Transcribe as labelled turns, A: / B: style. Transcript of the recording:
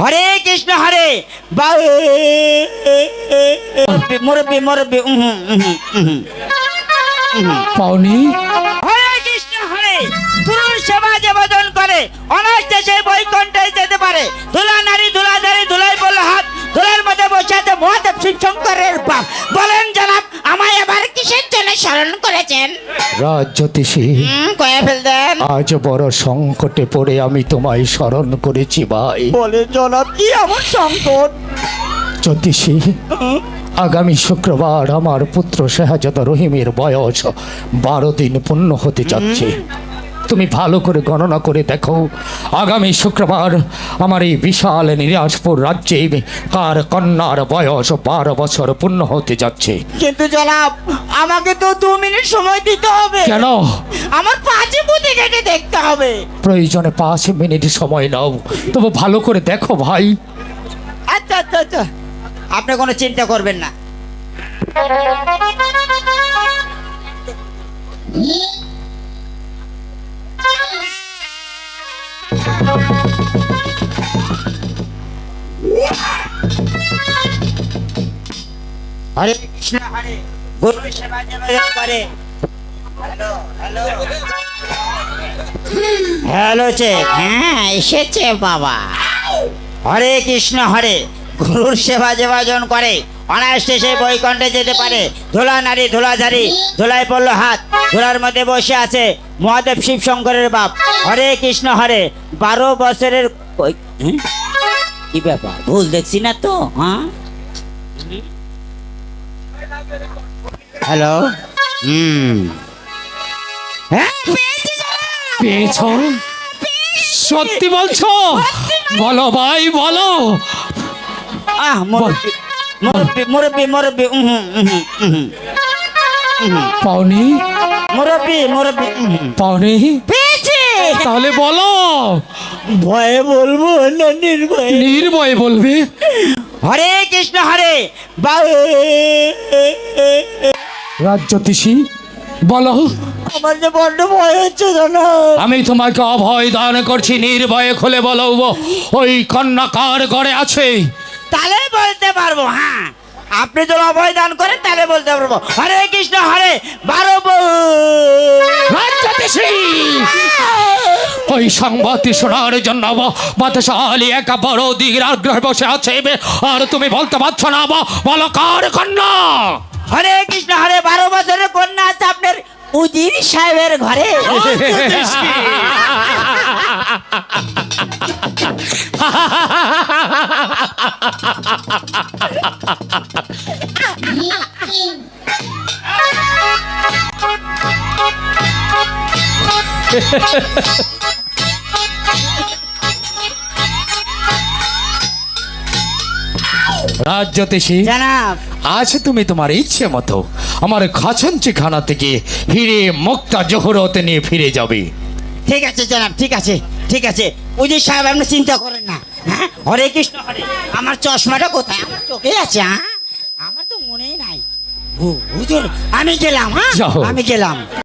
A: হরে কৃষ্ণ হরে। মুরব্বি মুরব্বি।
B: পাওনি?
A: হরে কৃষ্ণ হরে। গুরুর সেবা যেবাদন করে অনায়াসে সেই বৈকুণ্ঠে যেতে পারে। ধুলা নারী ধুলাধারী ধুলাই বলল হাত ধুলার মধ্যে বসে আছে মহাদেব শিব শঙ্করের বাপ বলেন করেছেন?
B: রাজ জ্যোতিষী
A: কয়ে ফেলতেন।
B: আজ বড় সংকটে পড়ে আমি তোমায় স্মরণ করেছি ভাই।
A: বলে জনাব কি এমন সংকট।
B: জ্যোতিষী আগামী শুক্রবার আমার পুত্র শাহজাদা রহিমের বয়স বারো দিন পূর্ণ হতে যাচ্ছে। তুমি ভালো করে গণনা করে দেখো। আগামী শুক্রবার আমার এই বিশাল নিরাজপুর রাজ্যে কার কন্যার বয়স বারো বছর পূর্ণ হতে যাচ্ছে?
A: কিন্তু জনাব আমাকে তো দু মিনিট সময় দিতে হবে।
B: কেন?
A: আমার পাঁচে বুদ্ধি কেটে দেখতে হবে।
B: প্রয়োজনে পাঁচ মিনিট সময় নাও। তবু ভালো করে দেখো ভাই।
A: আচ্ছা আচ্ছা আচ্ছা। আপনি কোনো চিন্তা করবেন না। হরে কৃষ্ণ হরে গুরু সেবা যেভাবে করে। Hello hello. হ্যালো চেক হ্যাঁ এসেছে বাবা। হরে কৃষ্ণ হরে গুরুর সেবা যেভাজন করে। অনায়াসে সেই বৈকণ্ঠে যেতে পারে। ধুলা নারী ধুলাধারী ধুলায় পড়ল হাত। ধুলার মধ্যে বসে আছে মহাদেব শিব শঙ্করের বাপ। হরে কৃষ্ণ হরে বারো বছরের হ্যাঁ? কি ব্যাপার? ভুল দেখছি না তো হ্যাঁ? হ্যালো? হুম। হ্যাঁ? পেয়েছি
B: সত্যি বলছো? বলো ভাই বলো।
A: আহ মুরব্বি।
B: পাওনি?
A: মুরব্বি মুরব্বি
B: পাওনি?
A: পেয়েছি।
B: তাহলে বলো।
A: ভয়ে বলব না নির্ভয়ে।
B: নির্ভয়ে বলবে?
A: হরে কৃষ্ণ হরে। বা
B: রাজ জ্যোতিষী বলো।
A: আমার যে বড্ড ভয় হচ্ছে জানো।
B: আমি তোমাকে অভয় দান করছি নির্ভয়ে খুলে বলো ওই কন্যা কার ঘরে আছে।
A: তাহলে বলতে পারব হ্যাঁ। আপনি যদি অভয় দান করেন তাহলে বলতে পারব। হরে কৃষ্ণ হরে বারো
B: ওই সংবাদটি শোনার জন্য বাদশালী একা বড় দিগের আগ্রহে বসে আছে। আর তুমি বলতে পারছ না বলো কার কন্যা?
A: হরে কৃষ্ণ হরে বারো বছরের কন্যা আছে আপনার উজির সাহেবের ঘরে।
B: রাজ জ্যোতিষী আজ তুমি তোমার ইচ্ছে মতো আমার খাছঞ্চি খানা থেকে হিরে মুক্তা জহরতে নিয়ে ফিরে যাবে।
A: ঠিক আছে জনাব ঠিক আছে ঠিক আছে। উজির সাহেব আপনি চিন্তা করেন না হ্যাঁ? হরে কৃষ্ণ হরে আমার চশমাটা কোথায়? আমার চোখে আছে হ্যাঁ? আমার তো মনেই নাই। হুজুর আমি গেলাম হ্যাঁ। আমি গেলাম।